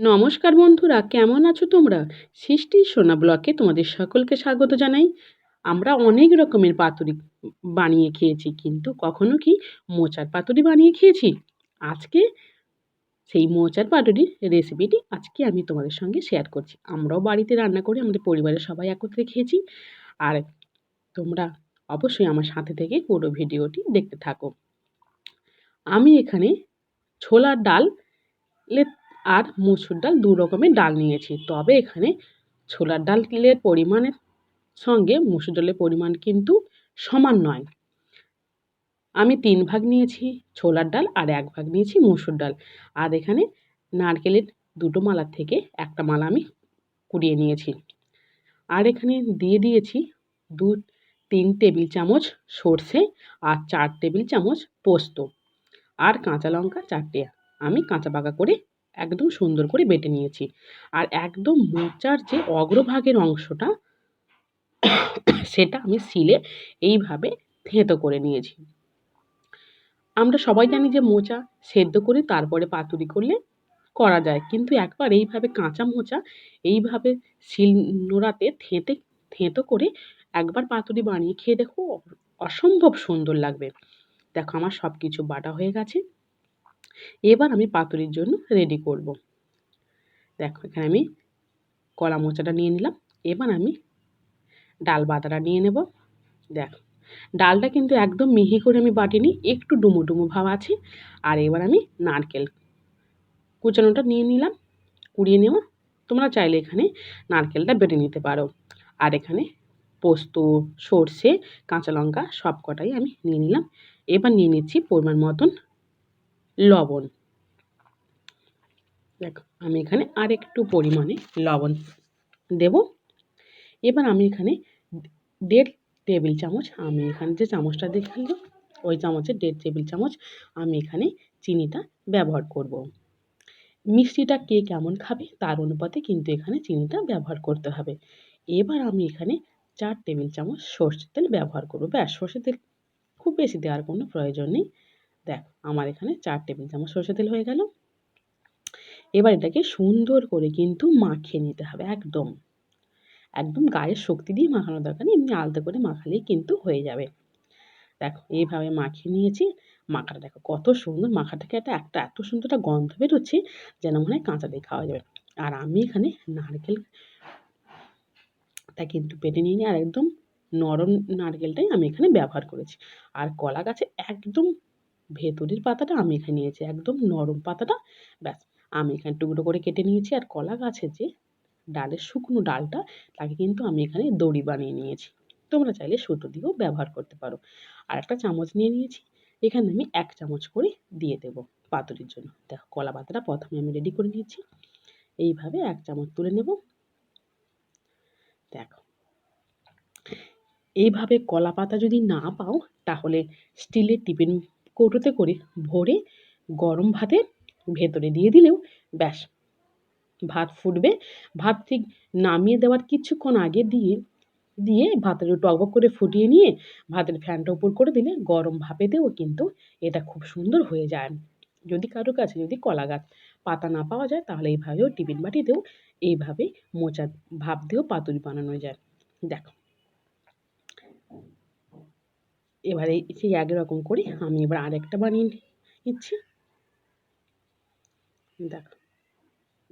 নমস্কার বন্ধুরা, কেমন আছো তোমরা? সৃষ্টির সোনা ব্লকে তোমাদের সকলকে স্বাগত জানাই। আমরা অনেক রকমের পাতুরি বানিয়ে খেয়েছি, কিন্তু কখনো কি মোচার পাতুরি বানিয়ে খেয়েছি? আজকে সেই মোচার পাতুরির রেসিপিটি আজকে আমি তোমাদের সঙ্গে শেয়ার করছি। আমরাও বাড়িতে রান্না করে আমাদের পরিবারের সবাই একত্রে খেয়েছি। আর তোমরা অবশ্যই আমার সাথে থেকে পুরো ভিডিওটি দেখতে থাকো। আমি এখানে ছোলার ডাল আর মুসুর ডাল দু রকমের ডাল নিয়েছি। তবে এখানে ছোলার ডালের পরিমাণের সঙ্গে মুসুর ডালের পরিমাণ কিন্তু সমান নয়। আমি তিন ভাগ নিয়েছি ছোলার ডাল আর এক ভাগ নিয়েছি মুসুর ডাল। আর এখানে নারকেলের দুটো মালার থেকে একটা মালা আমি কুড়িয়ে নিয়েছি। আর এখানে দিয়ে দিয়েছি দু, তিন টেবিল চামচ সর্ষে আর চার টেবিল চামচ পোস্ত। আর কাঁচা লঙ্কা চারটে। আমি কাঁচা পাকা করে একদম সুন্দর করে বেটে নিয়েছি। আর একদম মোচার যে অগ্রভাগের অংশটা, সেটা আমি শিলে এইভাবে থেঁতো করে নিয়েছি। আমরা সবাই জানি যে মোচা সেদ্ধ করে তারপরে পাতুরি করলে করা যায়। কিন্তু একবার এইভাবে কাঁচা মোচা এইভাবে শিল নোড়াতে থেঁতে, থেঁতো করে একবার পাতুরি বানিয়ে খেয়ে দেখো, অসম্ভব সুন্দর লাগবে। দেখো আমার সব কিছু বাটা হয়ে গেছে। এবার আমি পাতুরির জন্য রেডি করব। দেখো, এখানে আমি কলা মোচাটা নিয়ে নিলাম। এবার আমি ডাল বাতাটা নিয়ে নেব। দেখো, ডালটা কিন্তু একদম মিহি করে আমি বাটিনি, একটু ডুমো ডুমো ভাব আছে। আর এবার আমি নারকেল কুচানোটা নিয়ে নিলাম, কুড়িয়ে নেওয়া তোমরা চাইলে এখানে নারকেলটা বেটে নিতে পারো। আর এখানে পোস্ত, সর্ষে, কাঁচা লঙ্কা সব কটাই আমি নিয়ে নিলাম। এবার নিয়ে নিচ্ছি পরিমাণ মতন লবণ। দেখো, আমি এখানে আর একটু পরিমাণে লবণ দেব। এবার আমি এখানে দেড় টেবিল চামচ, আমি এখানে যে চামচটা দেখাল ওই চামচের দেড় টেবিল চামচ আমি এখানে চিনিটা ব্যবহার করব। মিষ্টিটা কে কেমন খাবে তার অনুপাতে কিন্তু এখানে চিনিটা ব্যবহার করতে হবে। এবার আমি এখানে চার টেবিল চামচ সর্ষের তেল ব্যবহার করব। ব্যাস, সর্ষের তেল খুব বেশি দেওয়ার কোনো প্রয়োজন নেই। দেখ, আমার এখানে চার টেবিল চামচ সরষে তেল হয়ে গেল। এবার এটাকে সুন্দর করে কিন্তু মাখিয়ে নিতে হবে, একদম। একদম গায়ের শক্তি দিয়ে মাখানোর দরকার নেই, এমনি আলতো করে মাখালেই কিন্তু হয়ে যাবে। দেখো, এইভাবে মাখিয়ে নিয়েছি, মাখাটা দেখো কত সুন্দর, মাখাটাকে একটা একটা এত সুন্দর একটা গন্ধ বেরোচ্ছে যেন মনে হয় কাঁচা দিয়ে খাওয়া যাবে। আর আমি এখানে নারকেল তা কিন্তু পেটে নিয়ে নিই আর একদম নরম নারকেলটাই আমি এখানে ব্যবহার করেছি। আর কলা গাছে একদম ভেতরের পাতাটা আমি এখানে নিয়েছি, একদম নরম পাতাটা। ব্যাস, আমি এখানে টুকরো করে কেটে নিয়েছি আর কলা গাছের যে ডালের শুকনো ডালটা, তাকে কিন্তু আমি এখানে দড়ি বানিয়ে নিয়েছি। তোমরা চাইলে সুতো দিয়েও ব্যবহার করতে পারো। আর একটা চামচ নিয়ে নিয়েছি, এখানে আমি এক চামচ করে দিয়ে দেব পাতুরির জন্য। দেখো, কলা পাতাটা প্রথমে আমি রেডি করে নিয়েছি। এইভাবে এক চামচ তুলে নেব। দেখো, এইভাবে কলা পাতা যদি না পাও, তাহলে স্টিলের টিফিন কৌটোতে করে ভরে গরম ভাতে ভেতরে দিয়ে দিলেও ব্যাস। ভাত ফুটবে। ভাত ঠিক নামিয়ে দেওয়ার কিছুক্ষণ আগে দিয়ে দিয়ে ভাতের টকবক করে ফুটিয়ে নিয়ে ভাতের ফ্যানটা উপর করে দিলে গরম ভাপেতেও কিন্তু এটা খুব সুন্দর হয়ে যায়। যদি কারও কাছে যদি কলা গাছ পাতা না পাওয়া যায় তাহলে এইভাবেও টিফিন বাটিতেও এইভাবে মোচা ভাপ দিয়েও পাতুরি বানানো যায়। দেখো। এবারে সেই একই রকম করে, আমি এবার আরেকটা বানিয়ে নিচ্ছি। দেখো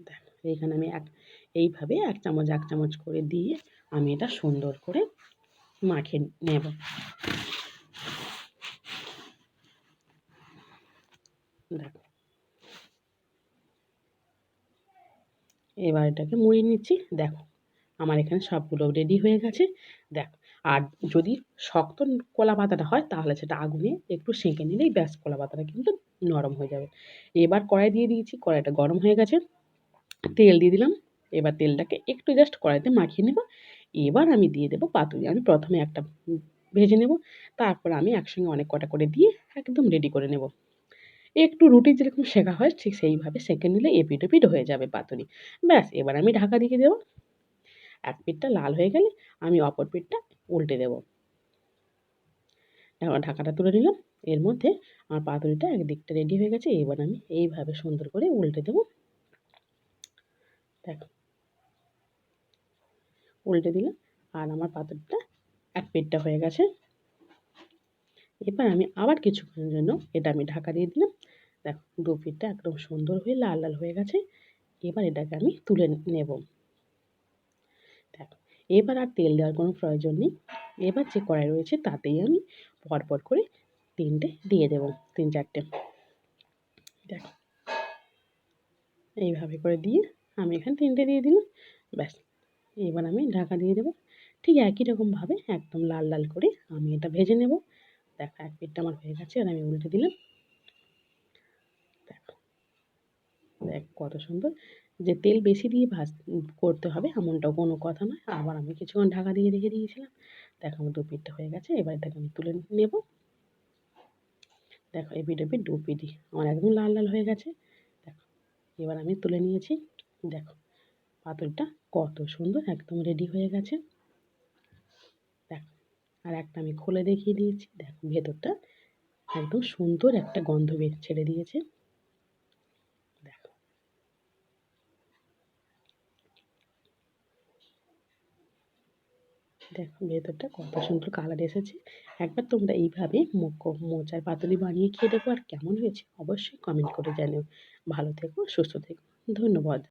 দেখো, এইখানে আমি এক, এইভাবে এক চামচ এক চামচ করে দিয়ে আমি এটা সুন্দর করে মাখে নেব। দেখো। এবার এটাকে মুড়িয়ে নিচ্ছি, দেখো, আমার এখানে সবগুলো রেডি হয়ে গেছে। দেখো আর যদি শক্ত কলা পাতাটা হয়, তাহলে সেটা আগুনে একটু সেঁকে নিলেই ব্যাস কলা পাতাটা কিন্তু নরম হয়ে যাবে। এবার কড়াই দিয়ে দিয়েছি, কড়াইটা গরম হয়ে গেছে। তেল দিয়ে দিলাম, এবার তেলটাকে একটু জাস্ট কড়াইতে মাখিয়ে নেব। এবার আমি দিয়ে দেবো পাতুরি। আমি প্রথমে একটা ভেজে নেব, তারপর আমি একসঙ্গে অনেক কটা করে দিয়ে একদম রেডি করে নেব। একটু রুটি যেরকম শেখা হয়, ঠিক সেইভাবে সেঁকে নিলে এপিট ওপিট হয়ে যাবে পাতুরি। ব্যাস, এবার আমি ঢাকা দিয়ে দেবো। এক পিঠটা লাল হয়ে গেলে আমি অপর পিঠটা উল্টে দেব। ঢাকাটা তুলে নিলাম। এর মধ্যে আমার পাতুরিটা একদিকটা রেডি হয়ে গেছে। এবার আমি এইভাবে সুন্দর করে উল্টে দেব। দেখো। উল্টে দিলাম আর আমার পাতুরিটা এক পেটটা হয়ে গেছে। এবার আমি আবার কিছুক্ষণের জন্য এটা আমি ঢাকা দিয়ে দিলাম। দেখো, দু পিঠটা একদম সুন্দর হয়ে লাল লাল হয়ে গেছে। এবার এটাকে আমি তুলে নেব। এবার আর তেল দেওয়ার কোনো প্রয়োজন নেই। এবার যে কড়াই রয়েছে তাতেই আমি পরপর করে তিনটে দিয়ে দেব, তিন চারটে। দেখো, এইভাবে করে দিয়ে আমি এখানে তিনটে দিয়ে দিলাম। ব্যাস, এবার আমি ঢাকা দিয়ে দেবো। ঠিক একই রকমভাবে একদম লাল লাল করে আমি এটা ভেজে নেব। দেখো, এক পিঠটা আমার হয়ে গেছে আর আমি উল্টে দিলাম দেখো দেখ কত সুন্দর যে তেল বেশি দিয়ে ভাজ, করতে হবে এমনটাও কোনো কথা নয়। আবার আমি কিছুক্ষণ ঢাকা দিয়ে রেখে দিয়েছিলাম। দেখো আমার দু হয়ে গেছে, এবার এটাকে আমি তুলে নেব। দেখো এই পিঠ পিঠ আমার একদম লাল লাল হয়ে গেছে। দেখো, এবার আমি তুলে নিয়েছি। দেখো পাতুরিটা কত সুন্দর একদম রেডি হয়ে গেছে। দেখো, আর একটা আমি খুলে দেখিয়ে দিয়েছি। দেখো, ভেতরটা একদম সুন্দর একটা গন্ধ বের ছেড়ে দিয়েছে। দেখো, ভেতরটা কত সুন্দর কালার এসেছে। একবার তোমরা এইভাবে মোচার পাতুলি বানিয়ে খেয়ে দেখো আর কেমন হয়েছে অবশ্যই কমেন্ট করে জানিও। ভালো থেকো, সুস্থ থেকো, ধন্যবাদ।